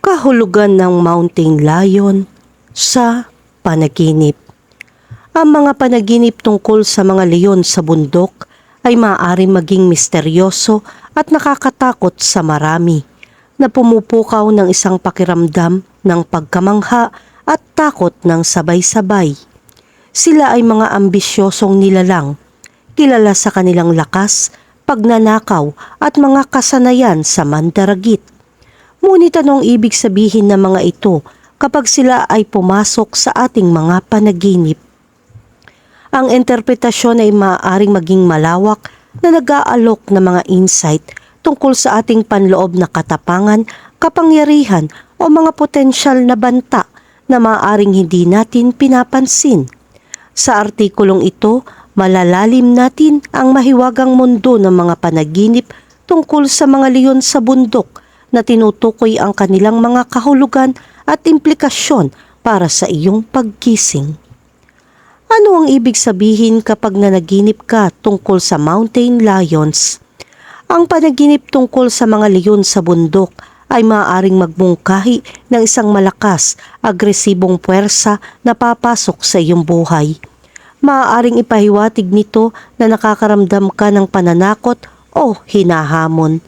kahulugan ng mountain lion sa panaginip. Ang mga panaginip tungkol sa mga leon sa bundok ay maaari maging misteryoso at nakakatakot sa marami na pumupukaw ng isang pakiramdam ng pagkamangha at takot ng sabay-sabay. Sila ay mga ambisyosong nilalang, kilala sa kanilang lakas, pagnanakaw at mga kasanayan sa mandaragit. Ngunit anong ibig sabihin ng mga ito kapag sila ay pumasok sa ating mga panaginip? Ang interpretasyon ay maaaring maging malawak na nag-aalok ng mga insight tungkol sa ating panloob na katapangan, kapangyarihan o mga potensyal na banta na maaaring hindi natin pinapansin. Sa artikulong ito, malalalim natin ang mahiwagang mundo ng mga panaginip tungkol sa mga leon sa bundok na tinutukoy ang kanilang mga kahulugan at implikasyon para sa iyong pagkising. Ano ang ibig sabihin kapag nanaginip ka tungkol sa mountain lions? Ang panaginip tungkol sa mga leon sa bundok ay maaaring magmungkahi ng isang malakas, agresibong puwersa na papasok sa iyong buhay. Maaaring ipahiwatig nito na nakakaramdam ka ng pananakot o hinahamon.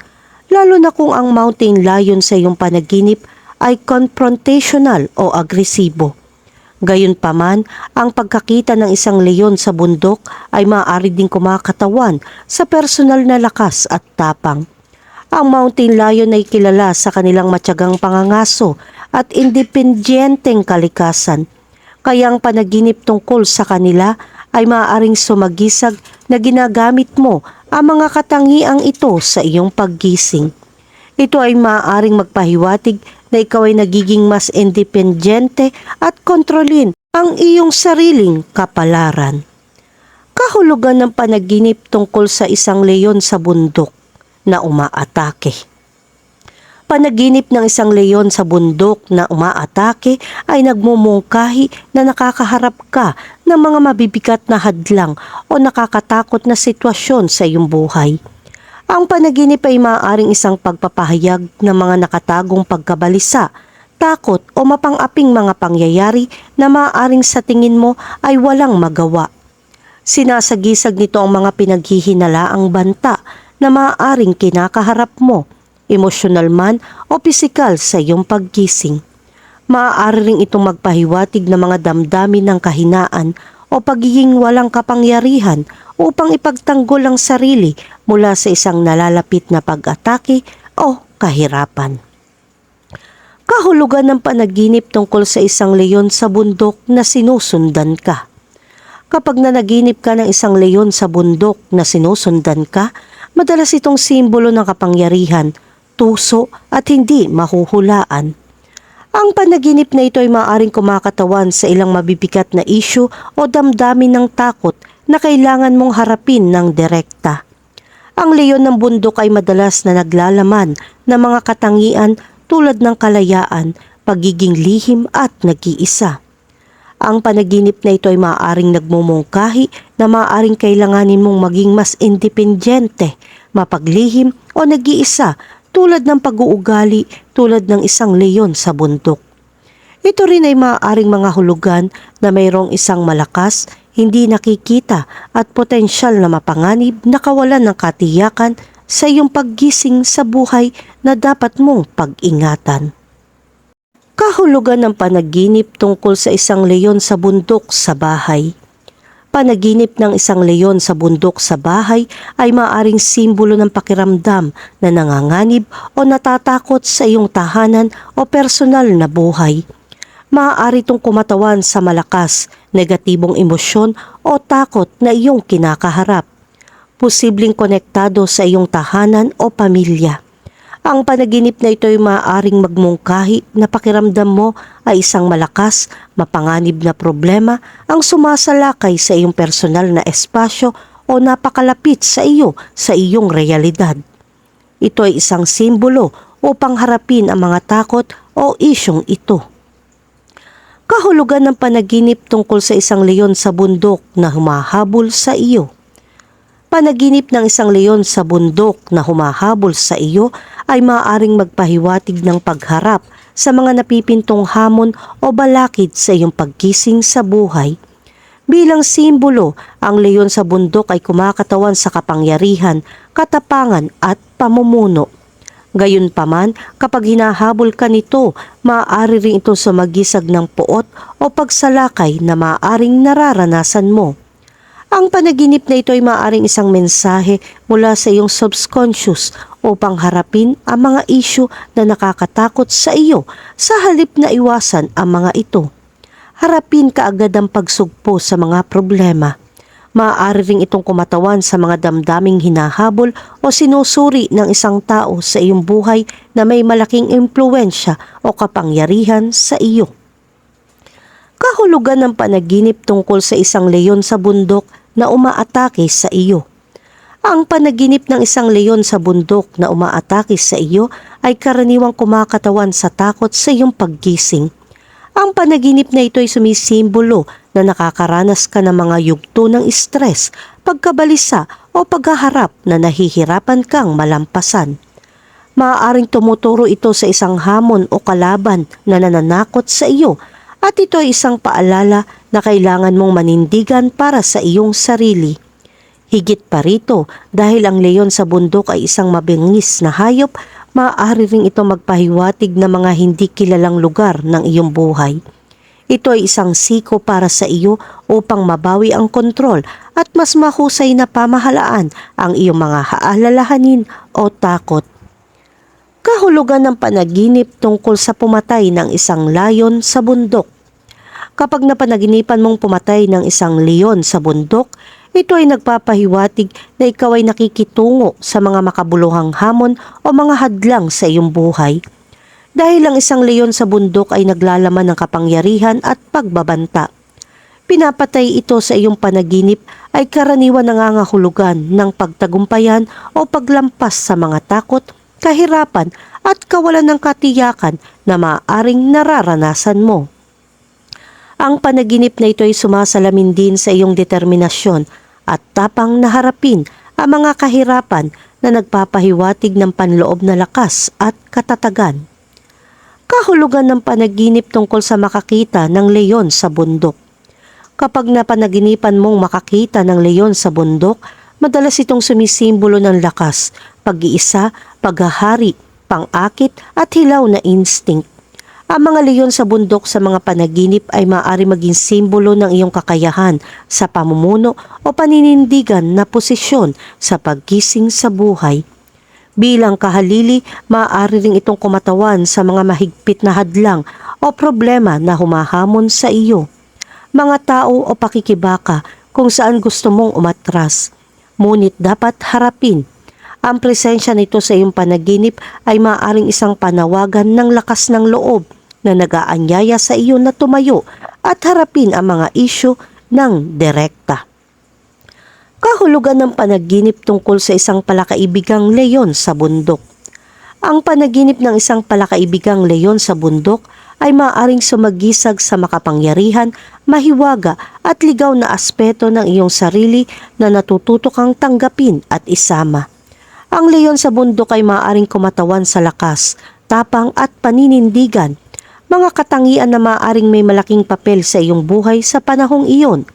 Lalo na kung ang mountain lion sa iyong panaginip ay confrontational o agresibo. Gayunpaman, ang pagkakita ng isang leon sa bundok ay maaari ding kumakatawan sa personal na lakas at tapang. Ang mountain lion ay kilala sa kanilang matyagang pangangaso at independenteng kalikasan. Kaya ang panaginip tungkol sa kanila ay maaaring sumagisag na ginagamit mo ang mga katangiang ito sa iyong paggising. Ito ay maaaring magpahiwatig na ikaw ay nagiging mas independente at kontrolin ang iyong sariling kapalaran. Kahulugan ng panaginip tungkol sa isang leon sa bundok na umaatake. Panaginip ng isang leon sa bundok na umaatake ay nagmumungkahi na nakakaharap ka ng mga mabibigat na hadlang o nakakatakot na sitwasyon sa iyong buhay. Ang panaginip ay maaaring isang pagpapahayag ng mga nakatagong pagkabalisa, takot o mapang-aping mga pangyayari na maaaring sa tingin mo ay walang magawa. Sinasagisag nito ang mga pinaghihinalaang banta na maaaring kinakaharap mo, emosyonal man o pisikal sa iyong paggising. Maaari ring itong magpahiwatig ng mga damdamin ng kahinaan o pagiging walang kapangyarihan upang ipagtanggol ang sarili mula sa isang nalalapit na pag-atake o kahirapan. Kahulugan ng panaginip tungkol sa isang leon sa bundok na sinusundan ka. Kapag nanaginip ka ng isang leon sa bundok na sinusundan ka, madalas itong simbolo ng kapangyarihan, tuso at hindi mahuhulaan. Ang panaginip na ito ay maaaring kumakatawan sa ilang mabibigat na isyu o damdamin ng takot na kailangan mong harapin ng direkta. Ang leon ng bundok ay madalas na naglalaman ng mga katangian tulad ng kalayaan, pagiging lihim at nag-iisa. Ang panaginip na ito ay maaaring nagmumungkahi na maaaring kailanganin mong maging mas independente, mapaglihim o nag-iisa tulad ng pag-uugali tulad ng isang leon sa bundok. Ito rin ay maaaring mga hulugan na mayroong isang malakas, hindi nakikita at potensyal na mapanganib na kawalan ng katiyakan sa iyong paggising sa buhay na dapat mong pag-ingatan. Kahulugan ng panaginip tungkol sa isang leon sa bundok sa bahay. Panaginip ng isang leon sa bundok sa bahay ay maaring simbolo ng pakiramdam na nanganganib o natatakot sa iyong tahanan o personal na buhay. Maaari itong kumatawan sa malakas, negatibong emosyon o takot na iyong kinakaharap. Posibleng konektado sa iyong tahanan o pamilya. Ang panaginip na ito ay maaaring magmungkahi na pakiramdam mo ay isang malakas, mapanganib na problema ang sumasalakay sa iyong personal na espasyo o napakalapit sa iyo sa iyong realidad. Ito ay isang simbolo upang harapin ang mga takot o isyong ito. Kahulugan ng panaginip tungkol sa isang leon sa bundok na humahabol sa iyo. Panaginip ng isang leon sa bundok na humahabol sa iyo ay maaaring magpahiwatig ng pagharap sa mga napipintong hamon o balakid sa iyong pagkising sa buhay. Bilang simbolo, ang leon sa bundok ay kumakatawan sa kapangyarihan, katapangan at pamumuno. Gayunpaman, kapag hinahabol ka nito, maaari rin ito sumagisag ng puot o pagsalakay na maaaring nararanasan mo. Ang panaginip na ito ay maaaring isang mensahe mula sa iyong subconscious upang harapin ang mga isyu na nakakatakot sa iyo sa halip na iwasan ang mga ito. Harapin kaagad ang pagsugpo sa mga problema. Maaari ring itong kumatawan sa mga damdaming hinahabol o sinusuri ng isang tao sa iyong buhay na may malaking impluensya o kapangyarihan sa iyo. Kahulugan ng panaginip tungkol sa isang leon sa bundok na umaatake sa iyo. Ang panaginip ng isang leon sa bundok na umaatake sa iyo ay karaniwang kumakatawan sa takot sa iyong paggising. Ang panaginip na ito ay sumisimbolo na nakakaranas ka ng mga yugto ng stress, pagkabalisa o paghaharap na nahihirapan kang malampasan. Maaaring tumuturo ito sa isang hamon o kalaban na nananakot sa iyo at ito ay isang paalala na kailangan mong manindigan para sa iyong sarili. Higit pa rito dahil ang leon sa bundok ay isang mabingis na hayop, maaari ring ito magpahiwatig ng mga hindi kilalang lugar ng iyong buhay. Ito ay isang siko para sa iyo upang mabawi ang kontrol at mas mahusay na pamahalaan ang iyong mga haalalahanin o takot. Kahulugan ng panaginip tungkol sa pumatay ng isang layon sa bundok. Kapag napanaginipan mong pumatay ng isang leon sa bundok, ito ay nagpapahiwatig na ikaw ay nakikitungo sa mga makabuluhang hamon o mga hadlang sa iyong buhay dahil ang isang leon sa bundok ay naglalaman ng kapangyarihan at pagbabanta. Pinapatay ito sa iyong panaginip ay karaniwan nangangahulugan ng pagtagumpayan o paglampas sa mga takot, kahirapan at kawalan ng katiyakan na maaaring nararanasan mo. Ang panaginip na ito ay sumasalamin din sa iyong determinasyon at tapang na harapin ang mga kahirapan na nagpapahiwatig ng panloob na lakas at katatagan kahulugan ng panaginip tungkol sa makakita ng leyon sa bundok. Kapag napanaginipan mong makakita ng leyon sa bundok, madalas itong sumisimbolo ng lakas, pag-iisa, paghahari, pang-akit at hilaw na instinct. Ang mga leyon sa bundok sa mga panaginip ay maaari maging simbolo ng iyong kakayahan sa pamumuno o paninindigan na posisyon sa paggising sa buhay. Bilang kahalili, maaari ring itong kumatawan sa mga mahigpit na hadlang o problema na humahamon sa iyo. Mga tao o pakikibaka kung saan gusto mong umatras. Ngunit dapat harapin. Ang presensya nito sa iyong panaginip ay maaaring isang panawagan ng lakas ng loob na nagaanyaya sa iyo na tumayo at harapin ang mga isyu ng direkta kahulugan ng panaginip tungkol sa isang palakaibigang leyon sa bundok. Ang panaginip ng isang palakaibigang leyon sa bundok ay maaaring sumagisag sa makapangyarihan, mahiwaga at ligaw na aspeto ng iyong sarili na natututo kang tanggapin at isama. Ang leyon sa bundok ay maaaring kumatawan sa lakas, tapang at paninindigan, mga katangian na maaaring may malaking papel sa iyong buhay sa panahong iyon –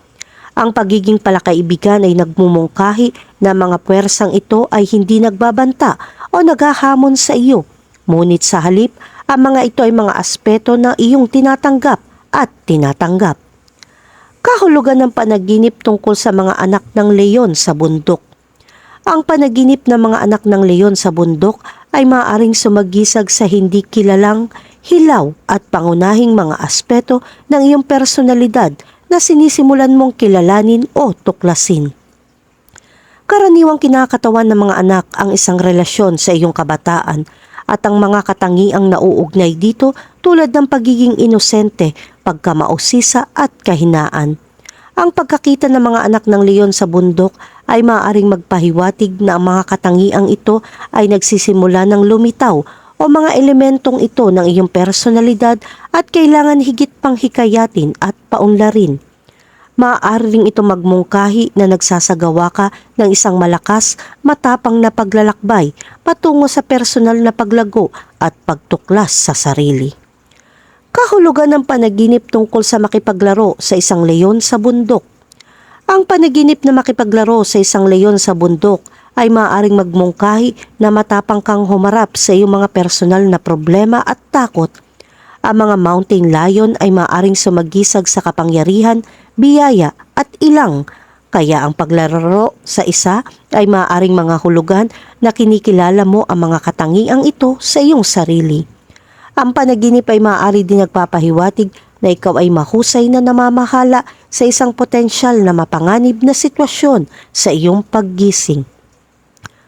ang pagiging palakaibigan ay nagmumungkahi na mga puwersang ito ay hindi nagbabanta o naghahamon sa iyo. Ngunit sa halip, ang mga ito ay mga aspeto na iyong tinatanggap at tinatanggap. Kahulugan ng panaginip tungkol sa mga anak ng leyon sa bundok. Ang panaginip ng mga anak ng leyon sa bundok ay maaaring sumagisag sa hindi kilalang, hilaw at pangunahing mga aspeto ng iyong personalidad na sinisimulan mong kilalanin o tuklasin. Karaniwang kinakatawan ng mga anak ang isang relasyon sa iyong kabataan at ang mga katangiang nauugnay dito tulad ng pagiging inosente, pagkamausisa at kahinaan. Ang pagkakita ng mga anak ng leon sa bundok ay maaaring magpahiwatig na ang mga katangiang ito ay nagsisimula ng lumitaw o mga elementong ito ng iyong personalidad at kailangan higit pang hikayatin at paunlarin. maaari ring ito magmungkahi na nagsasagawa ka ng isang malakas, matapang na paglalakbay patungo sa personal na paglago at pagtuklas sa sarili. Kahulugan ng panaginip tungkol sa makipaglaro sa isang leyon sa bundok. Ang panaginip na makipaglaro sa isang leyon sa bundok ay maaaring magmungkahi na matapang kang humarap sa iyong mga personal na problema at takot. Ang mga mountain lion ay maaaring sumagisag sa kapangyarihan, biyaya at ilang. Kaya ang paglalaro sa isa ay maaaring mga hulugan na kinikilala mo ang mga katangiang ito sa iyong sarili. Ang panaginip ay maaari din nagpapahiwatig na ikaw ay mahusay na namamahala sa isang potensyal na mapanganib na sitwasyon sa iyong paggising.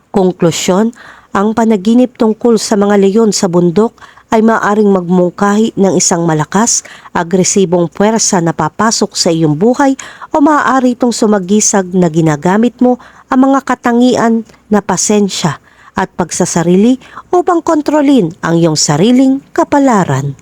Konklusyon, ang panaginip tungkol sa mga leyon sa bundok ay maaring magmungkahi ng isang malakas, agresibong puwersa na papasok sa iyong buhay o maaari itong sumagisag na ginagamit mo ang mga katangian na pasensya at pagsasarili upang kontrolin ang iyong sariling kapalaran.